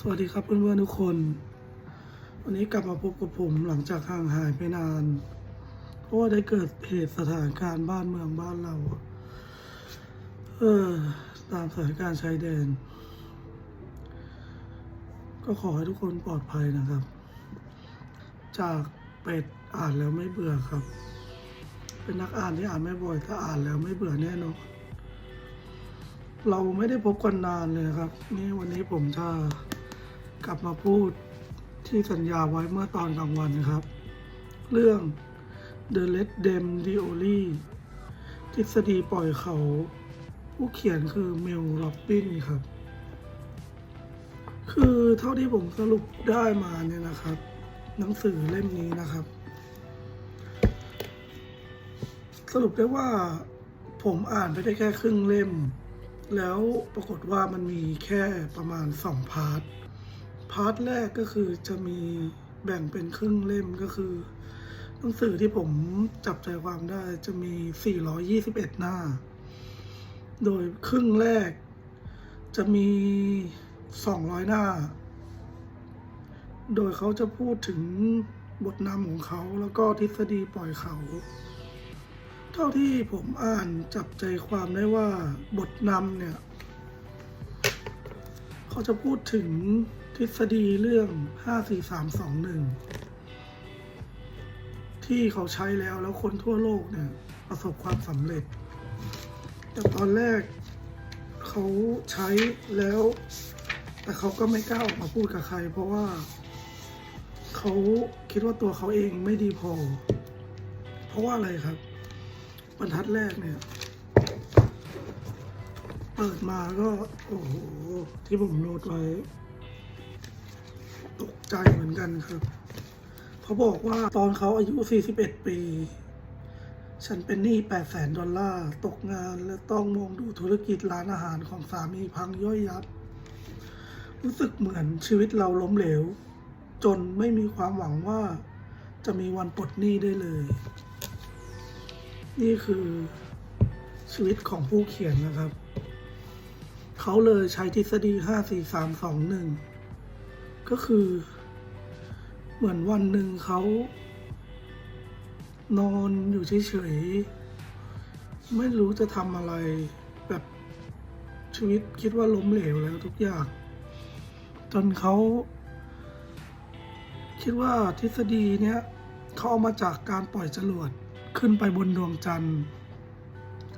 สวัสดีครับเพื่อนๆทุกคน วันนี้กลับมาพบกับผมหลังจากห่างหายไปนาน เพราะว่าได้เกิดเหตุสถานการณ์บ้านเมืองบ้านเรา เออ ตามสถานการณ์ชายแดน ก็ขอให้ทุกคนปลอดภัยนะครับ จากเป็ดอ่านแล้วไม่เบื่อครับ เป็นนักอ่านที่อ่านไม่บ่อยถ้าอ่านแล้วไม่เบื่อแน่นอนเราไม่ได้พบกันนานเลยนะครับ นี่วันนี้ผมจะ กลับมาพูดที่สัญญาไว้เมื่อตอนกลางวันนะครับ เรื่อง The Red Dem d i o l y ทฤษฎีปล่อยเขา ผู้เขียนคือเมลโรบบินครับ คือเท่าที่ผมสรุปได้มาเนี่ยนะครับ หนังสือเล่มนี้นะครับ สรุปได้ว่าผมอ่านไปได้แค่ครึ่งเล่ม แล้วปรากฏว่ามันมีแค่ประมาณสองพาร์ทาร์ทแรกก็คือจะมีแบ่งเป็นครึ่งเล่มก็คือหนังสือที่ผมจับใจความได้จะมี 421 หน้า โดยครึ่งแรกจะมี 200 หน้า โดยเขาจะพูดถึงบทนำของเขาแล้วก็ทฤษฎีปล่อยเขา เท่าที่ผมอ่านจับใจความได้ว่าบทนำเนี่ย เขาจะพูดถึง ทฤษฎีเรื่อง 54321 ที่เขาใช้แล้วแล้วคนทั่วโลกเนี่ยประสบความสำเร็จ แต่ตอนแรกเขาใช้แล้ว แต่เขาก็ไม่กล้าออกมาพูดกับใคร เพราะว่าเขาคิดว่าตัวเขาเองไม่ดีพอ เพราะว่าอะไรครับ บรรทัดแรกเนี่ยเปิดมาก็ โอ้โห ที่ผมโน้ตไว้ ใจเหมือนกันครับ เขาบอกว่าตอนเขาอายุ 41 ปี ฉันเป็นหนี้8แสนดอลลาร์ ตกงานและต้องมองดูธุรกิจร้านอาหารของสามีพังย่อยยับ รู้สึกเหมือนชีวิตเราล้มเหลว จนไม่มีความหวังว่าจะมีวันปลดหนี้ได้เลย นี่คือชีวิตของผู้เขียนนะครับ เขาเลยใช้ทฤษฎี 5 4 3 2 1 ก็คือ เหมือนวันหนึ่งเขา นอนอยู่เฉยๆ ไม่รู้จะทำอะไร แบบชีวิตคิดว่าล้มเหลวแล้วทุกอย่าง จนเขา คิดว่าทฤษฎีเนี้ยเขาเอามาจากการปล่อยจรวดขึ้นไปบนดวงจันทร์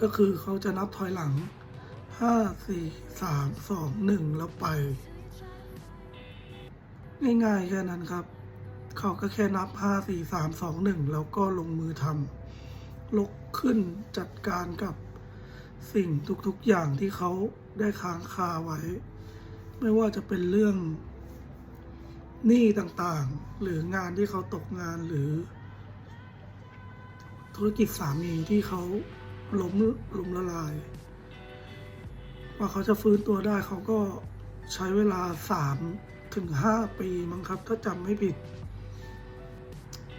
ก็คือเขาจะนับถอยหลังห้าสี่สามสองหนึ่งแล้วไป ง่ายๆแค่นั้นครับ เขาก็แค่นับห้าสี่สามสองหนึ่งแล้วก็ลงมือทำลุกขึ้นจัดการกับสิ่งทุกๆอย่างที่เขาได้ค้างคาไว้ ไม่ว่าจะเป็นเรื่องหนี้ต่างๆ หรืองานที่เขาตกงานหรือ ธุรกิจสามีที่เขาล้มล้มละลายกว่าเขาจะฟื้นตัวได้เขาก็ใช้เวลาสามถึงห้าปีมั้งครับ ถ้าจำไม่ผิด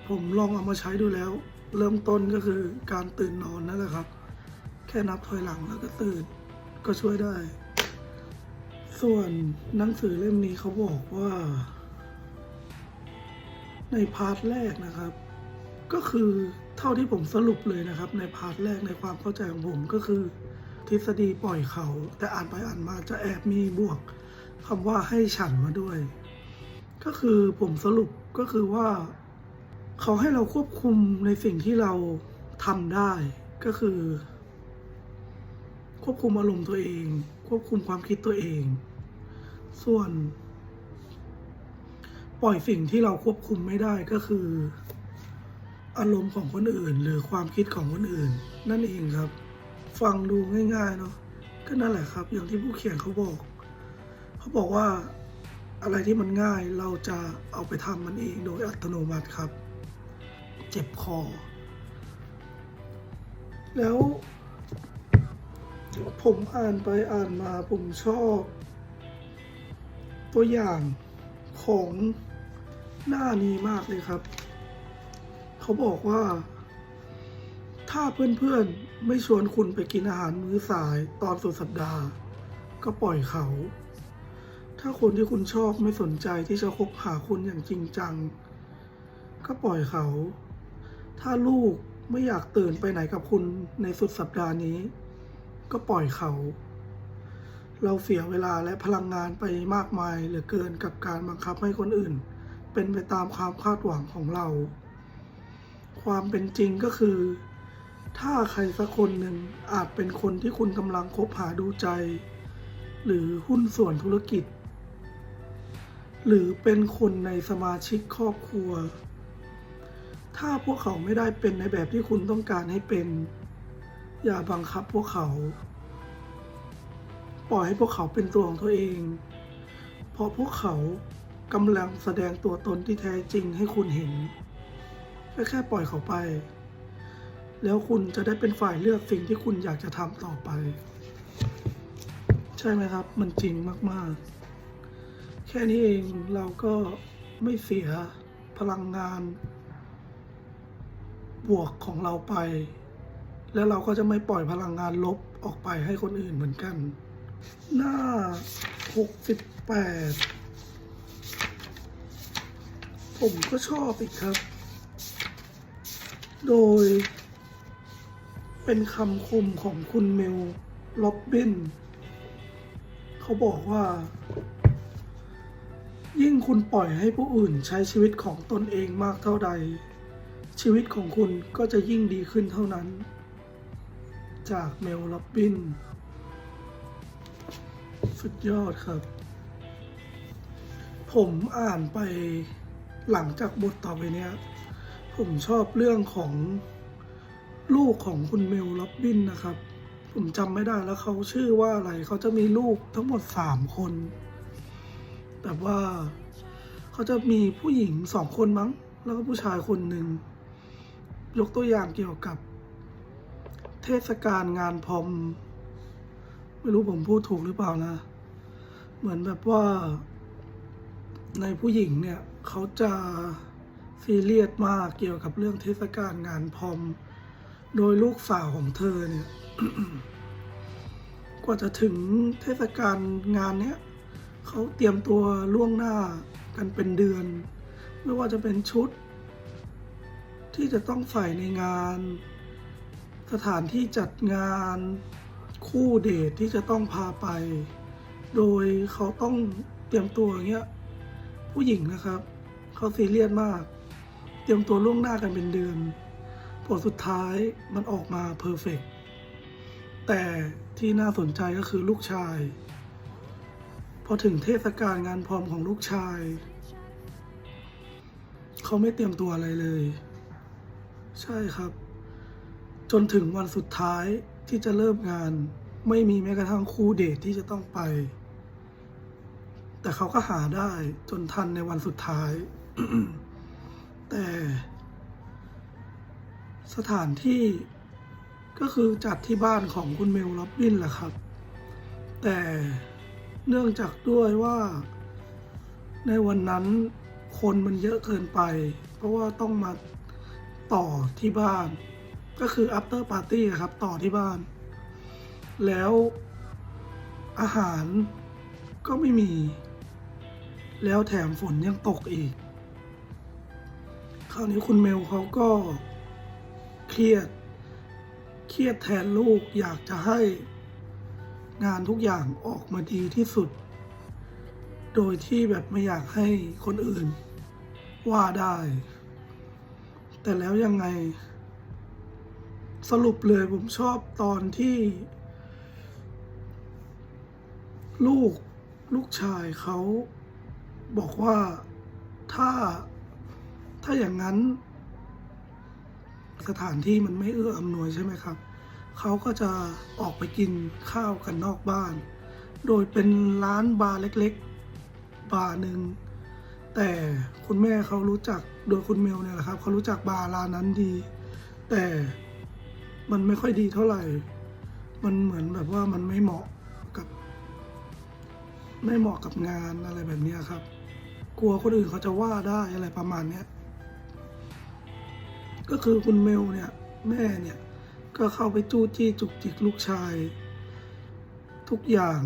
ผมลองเอามาใช้ดูแล้ว เริ่มต้นก็คือการตื่นนอนนั่นแหละครับ แค่นับถอยหลังแล้วก็ตื่นก็ช่วยได้ ส่วนหนังสือเล่มนี้เขาบอกว่า ในพาร์ทแรกนะครับ ก็คือเท่าที่ผมสรุปเลยนะครับ ในพาร์ทแรกในความเข้าใจของผมก็คือ ทฤษฎีปล่อยเขา แต่อ่านไปอ่านมาจะแอบมีบวกคำว่าให้ฉันมาด้วย ก็คือผมสรุปก็คือว่า เขาให้เราควบคุมในสิ่งที่เราทำได้ก็คือ ควบคุมอารมณ์ตัวเอง ควบคุมความคิดตัวเอง ส่วน ปล่อยสิ่งที่เราควบคุมไม่ได้ก็คือ อารมณ์ของคนอื่น หรือความคิดของคนอื่น นั่นเองครับ ฟังดูง่ายๆเนาะก็นั่นแหละครับ อย่างที่ผู้เขียนเขาบอก เขาบอกว่าอะไรที่มันง่ายเราจะเอาไปทำมันเองโดยอัตโนมัติครับ เจ็บคอ แล้ว ผมอ่านไปอ่านมาผมชอบ ตัวอย่างของหน้านี้มากเลยครับ เขาบอกว่า ถ้าเพื่อนๆไม่ชวนคุณไปกินอาหารมื้อสายตอนสุดสัปดาห์ ก็ปล่อยเขา ถ้าคนที่คุณชอบไม่สนใจที่จะคบหาคุณอย่างจริงจัง ก็ปล่อยเขา ถ้าลูกไม่อยากตื่นไปไหนกับคุณในสุดสัปดาห์นี้ ก็ปล่อยเขา เราเสียเวลาและพลังงานไปมากมายเหลือเกินกับการบังคับให้คนอื่น เป็นไปตามความคาดหวังของเรา ความเป็นจริงก็คือ ถ้าใครสักคนหนึ่งอาจเป็นคนที่คุณกำลังคบหาดูใจ หรือหุ้นส่วนธุรกิจ หรือเป็นคนในสมาชิกครอบครัว ถ้าพวกเขาไม่ได้เป็นในแบบที่คุณต้องการให้เป็น อย่าบังคับพวกเขา ปล่อยให้พวกเขาเป็นตัวของตัวเอง เพราะพวกเขากำลังแสดงตัวตนที่แท้จริงให้คุณเห็นแค่แค่ปล่อยเขาไป แล้วคุณจะได้เป็นฝ่ายเลือกสิ่งที่คุณอยากจะทำต่อไป ใช่ไหมครับ มันจริงมาก ๆ แค่นี้เองเราก็ไม่เสียพลังงาน บวกของเราไป แล้วเราก็จะไม่ปล่อยพลังงานลบออกไปให้คนอื่นเหมือนกัน หน้า 68 ผมก็ชอบอีกครับ โดย เป็นคำคมของคุณเมลล็อบบิน เขาบอกว่ายิ่งคุณปล่อยให้ผู้อื่นใช้ชีวิตของตนเองมากเท่าใด ชีวิตของคุณก็จะยิ่งดีขึ้นเท่านั้น จากเมลล็อบบิน สุดยอดครับ ผมอ่านไปหลังจากบทต่อไปเนี้ย ผมชอบเรื่องของลูกของคุณเมลล็อบบินนะครับ ผมจำไม่ได้แล้วเขาชื่อว่าอะไร เขาจะมีลูกทั้งหมดสามคน แต่ว่าเขาจะมีผู้หญิงสองคนมั้ง แล้วก็ผู้ชายคนหนึ่ง ยกตัวอย่างเกี่ยวกับ เทศกาลงานพรม ไม่รู้ผมพูดถูกหรือเปล่านะ เหมือนแบบว่า ในผู้หญิงเนี่ยเขาจะซีเรียสมากเกี่ยวกับเรื่องเทศกาลงานพรม โดยลูกสาวของเธอเนี่ย กว่าจะถึงเทศกาลงานเนี้ยเขาเตรียมตัวล่วงหน้ากันเป็นเดือน ไม่ว่าจะเป็นชุด ที่จะต้องใส่ในงาน สถานที่จัดงานคู่เดทที่จะต้องพาไป โดยเขาต้องเตรียมตัวเงี้ยผู้หญิงนะครับเขาซีเรียสมาก เตรียมตัวล่วงหน้ากันเป็นเดือนผลสุดท้ายมันออกมาเพอร์เฟกแต่ที่น่าสนใจก็คือลูกชาย พอถึงเทศกาลงานพร้อมของลูกชาย เขาไม่เตรียมตัวอะไรเลย ใช่ครับ จนถึงวันสุดท้ายที่จะเริ่มงาน ไม่มีแม้กระทั่งคู่เดทที่จะต้องไป แต่เขาก็หาได้จนทันในวันสุดท้าย แต่ สถานที่ก็คือจัดที่บ้านของคุณเมลล็อบบินแหละครับ แต่เนื่องจากด้วยว่า ในวันนั้นคนมันเยอะเกินไป เพราะว่าต้องมา ต่อที่บ้าน ก็คือ after party อะครับ ต่อที่บ้าน แล้วอาหารก็ไม่มี แล้วแถมฝนยังตกอีก คราวนี้คุณเมลเขาก็เครียด เครียดแทนลูกอยากจะให้งานทุกอย่างออกมาดีที่สุด โดยที่แบบไม่อยากให้คนอื่นว่าได้ แต่แล้วยังไง สรุปเลยผมชอบตอนที่ ลูกลูกชายเขาบอกว่าถ้าถ้าอย่างนั้น สถานที่มันไม่เอื้ออำนวยใช่ไหมครับ เขาก็จะออกไปกินข้าวกันนอกบ้าน โดยเป็นร้านบาร์เล็ก ๆ บาร์หนึ่ง แต่คุณแม่เขารู้จักโดยคุณเมลเนี่ยแหละครับเขารู้จักบาร์ร้านนั้นดี แต่มันไม่ค่อยดีเท่าไหร่ มันเหมือนแบบว่ามันไม่เหมาะกับ ไม่เหมาะกับงานอะไรแบบนี้ครับ กลัวคนอื่นเขาจะว่าได้อะไรประมาณเนี้ยก็คือคุณเมลเนี่ย แม่เนี่ย ก็เข้าไปจู้จี้จุกจิกลูกชาย ทุกอย่าง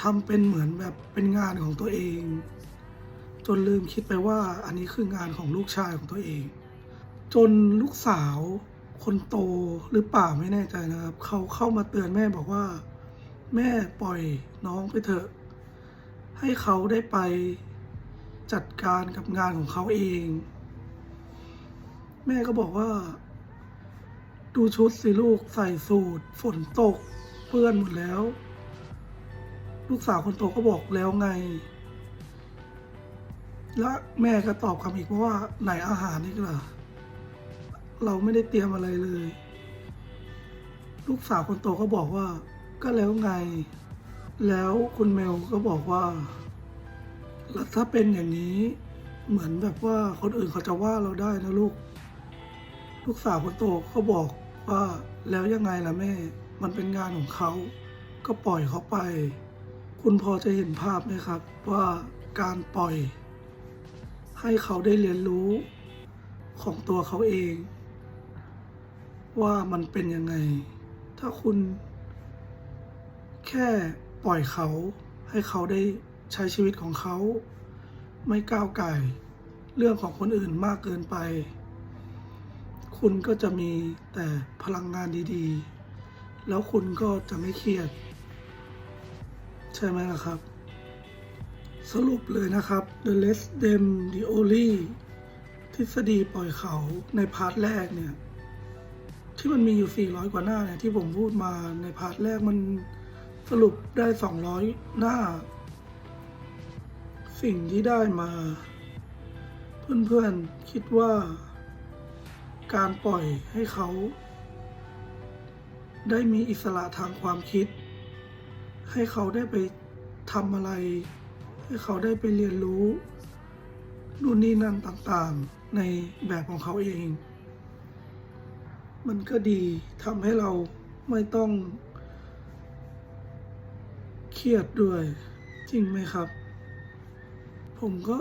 ทำเป็นเหมือนแบบเป็นงานของตัวเอง จนลืมคิดไปว่าอันนี้คืองานของลูกชายของตัวเอง จนลูกสาวคนโตหรือเปล่าไม่แน่ใจนะครับ เขาเข้ามาเตือนแม่บอกว่า แม่ปล่อยน้องไปเถอะ ให้เขาได้ไปจัดการกับงานของเขาเอง แม่ก็บอกว่า ดูชุดสิลูกใส่สูทฝนตกเปื้อนหมดแล้ว ลูกสาวคนโตก็บอกแล้วไง แล้วแม่ก็ตอบกลับอีกว่าไหนอาหารนี่ล่ะเราไม่ได้เตรียมอะไรเลย ลูกสาวคนโตก็บอกว่า ก็แล้วไง แล้วคุณเมลก็บอกว่าแล้วถ้าเป็นอย่างนี้เหมือนแบบว่าคนอื่นเขาจะว่าเราได้นะลูก ลูกสาวคนโตก็บอกว่าแล้วยังไงล่ะแม่ มันเป็นงานของเขา ก็ปล่อยเขาไป คุณพอจะเห็นภาพไหมครับว่าการปล่อย ให้เขาได้เรียนรู้ของตัวเขาเอง ว่ามันเป็นยังไง ถ้าคุณ แค่ปล่อยเขาให้เขาได้ใช้ชีวิตของเขา ไม่ก้าวไก่เรื่องของคนอื่นมากเกินไป คุณก็จะมีแต่พลังงานดีๆ แล้วคุณก็จะไม่เครียด ใช่ไหมล่ะครับ สรุปเลยนะครับ The Less Them The Only ทฤษฎีปล่อยเขาในพาร์ทแรกเนี่ย ที่มันมีอยู่ 400 กว่าหน้าเนี่ยที่ผมพูดมาในพาร์ทแรกมันสรุปได้ 200 หน้า สิ่งที่ได้มา เพื่อนๆคิดว่า การปล่อยให้เขา ได้มีอิสระทางความคิด ให้เขาได้ไปทำอะไร ให้เขาได้ไปเรียนรู้นู่นนี่นั่นต่างๆในแบบของเขาเอง มันก็ดีทำให้เราไม่ต้อง เครียดด้วย จริงไหมครับ ผมก็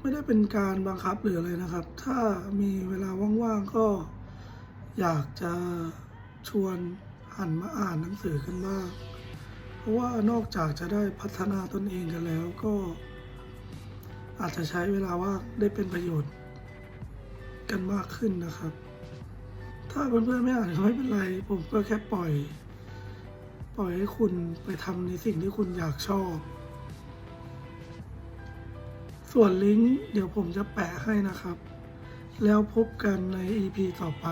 ไม่ได้เป็นการบังคับหรืออะไรนะครับ ถ้ามีเวลาว่างๆก็อยากจะชวนหันมาอ่านหนังสือกันบ้าง ราะว่านอกจากจะได้พัฒนาตนเองกันแล้วก็ อาจจะใช้เวลาว่างได้เป็นประโยชน์ กันมากขึ้นนะครับ ถ้าเพื่อนๆไม่อ่านก็ไม่เป็นไร ผมก็แค่ปล่อย ปล่อยให้คุณไปทำในสิ่งที่คุณอยากชอบ ส่วนลิงก์เดี๋ยวผมจะแปะให้นะครับ แล้วพบกันใน EP ต่อไป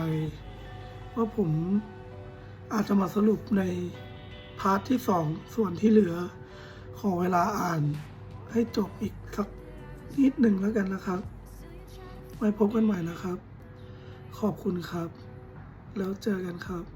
ว่าผมอาจจะมาสรุปใน พาร์ทที่สองส่วนที่เหลือ ขอเวลาอ่านให้จบอีกสักนิดหนึ่งแล้วกันนะครับ ไว้พบกันใหม่นะครับ ขอบคุณครับ แล้วเจอกันครับ